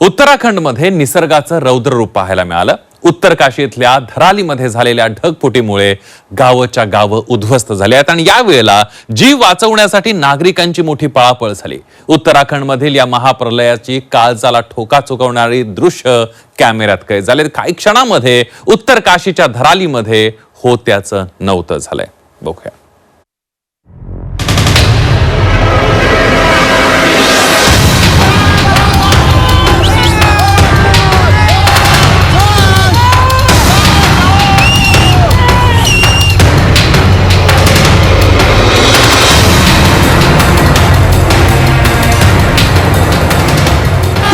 उत्तराखंडमध्ये निसर्गाचं रौद्र रूप पाहायला मिळालं. उत्तर काशीतल्या धरालीमध्ये झालेल्या ढगफुटीमुळे गावच्या गावं उद्ध्वस्त झाली आहेत आणि यावेळेला जीव वाचवण्यासाठी नागरिकांची मोठी पळापळ झाली. उत्तराखंडमधील या महाप्रलयाची काळजाला ठोका चुकवणारी दृश्य कॅमेऱ्यात कैद झाले काही क्षणामध्ये उत्तर काशीच्या धरालीमध्ये होत्याचं नव्हतं झालंय. बघूया.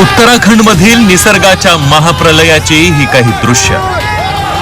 उत्तराखंडमधील निसर्गाच्या महाप्रलयाची ही काही दृश्य.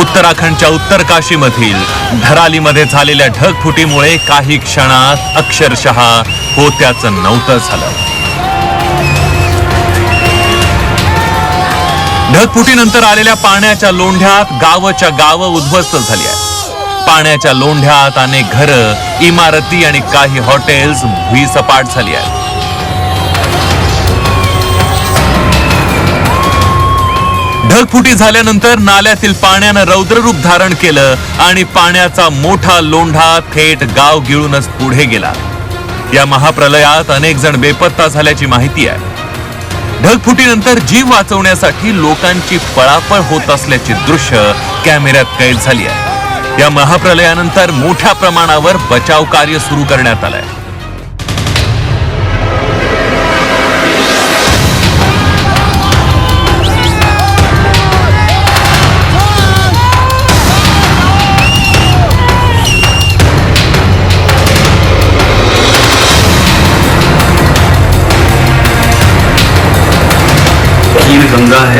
उत्तराखंडच्या उत्तरकाशी मधील धरालीमध्ये झालेल्या ढगफुटीमुळे काही क्षणात अक्षरशः होत्याचं नव्हतं झालं. ढगफुटीनंतर आलेल्या पाण्याच्या लोंढ्यात गावच्या गावं उद्ध्वस्त झाली आहे पाण्याच्या लोंढ्यात अनेक घरं इमारती आणि काही हॉटेल्स भुईसपाट झाली आहेत. ढगफुटी झाल्यानंतर नाल्यातील पाण्यानं रौद्ररूप धारण केलं आणि पाण्याचा मोठा लोंढा थेट गाव गिळूनच पुढे गेला. या महाप्रलयात अनेक जण बेपत्ता झाल्याची माहिती आहे. ढगफुटीनंतर जीव वाचवण्यासाठी लोकांची पळापळ होत असल्याची दृश्य कॅमेऱ्यात कैद झाली आहे. या महाप्रलयानंतर मोठ्या प्रमाणावर बचाव कार्य सुरू करण्यात आलंय.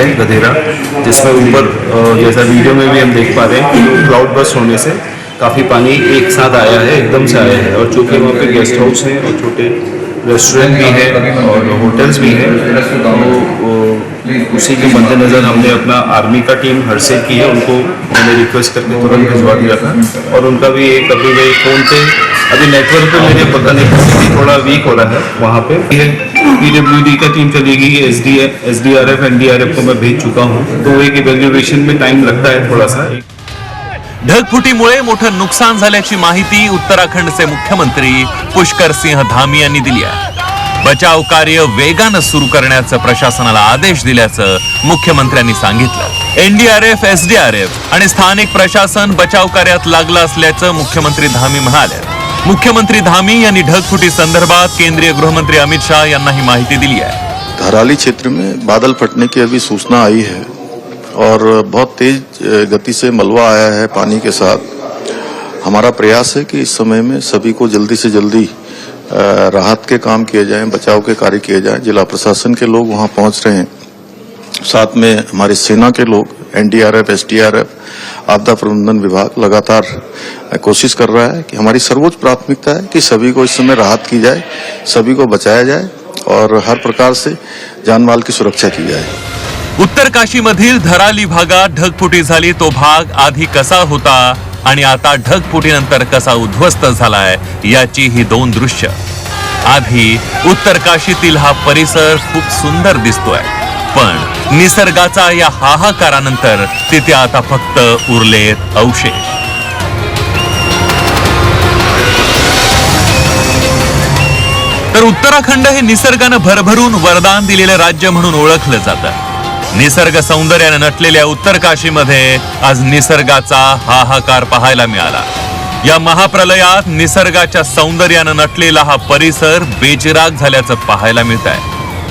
है गधेरा जिसमें ऊपर जैसा वीडियो में भी हम देख पा रहे हैं कि क्लाउड बस्ट होने से काफ़ी पानी एक साथ आया है, एकदम से आया है। और चूँकि वहाँ पे गेस्ट हाउस हैं और छोटे रेस्टोरेंट भी हैं और होटल्स भी हैं तो उसी के मद्देनज़र हमने अपना आर्मी का टीम हरसे की है। उनको मैंने रिक्वेस्ट करके तुरंत भिजवा दिया था। और उनका भी एक, अभी वही फ़ोन पे, अभी नेटवर्क पे मेरे पता नहीं, थोड़ा वीक हो रहा है वहाँ पे। पीडब्ल्यूडी का टीम चलेगी S D S D R F N D R F को मैं भेज चुका हूँ। तो एक इवेल्युएशन में टाइम लगता है थोड़ा सा ढगफुटीमुळे मोठं नुकसान झाल्याची माहिती उत्तराखंडचे मुख्यमंत्री पुष्कर सिंह धामी यांनी दिली आहे. बचाव कार्य वेगानं सुरू करण्याचं प्रशासनाला आदेश दिल्याचं मुख्यमंत्र्यांनी सांगितलं. एनडीआरएफ एसडीआरएफ आणि स्थानिक प्रशासन बचाव कार्यात लागलं असल्याचं मुख्यमंत्री धामी म्हणाले. मुख्यमंत्री धामी यांनी ढगफुटी संदर्भात केंद्रीय गृहमंत्री अमित शाह यांना ही माहिती दिली आहे. धराली क्षेत्र में बादल फटने की अभी सूचना आई है और बहुत तेज गति से मलबा आया है पानी के साथ। हमारा प्रयास है कि इस समय में सभी को जल्दी से जल्दी राहत के काम किए जाएँ, बचाव के कार्य किए जाएँ। जिला प्रशासन के लोग वहाँ पहुँच रहे हैं। साथ में हमारी सेना के लोग एनडीआरएफ एसडीआरएफ आपदा प्रबंधन विभाग लगातार कोशिश कर रहा है कि हमारी सर्वोच्च प्राथमिकता है कि सभी को इस समय राहत की जाए सभी को बचाया जाए और हर प्रकार से जानमाल की सुरक्षा की जाए। उत्तर काशीमधील धराली भागात ढगफुटी झाली तो भाग आधी कसा होता आणि आता ढगफुटीनंतर कसा उद्ध्वस्त झालाय याची ही दोन दृश्य. आधी उत्तर काशीतील हा परिसर खूप सुंदर दिसतोय. पण निसर्गाचा या हाहाकारानंतर तिथे आता फक्त उरलेत अवशेष. तर उत्तराखंड हे निसर्गानं भरभरून वरदान दिलेलं राज्य म्हणून ओळखलं जातं. निसर्ग सौंदर्यानं नटलेल्या उत्तर काशीमध्ये आज निसर्गाचा हाहाकार पाहायला मिळाला. या महाप्रलयात निसर्गाच्या सौंदर्यानं नटलेला हा परिसर बेचिराग झाल्याचं पाहायला मिळत आहे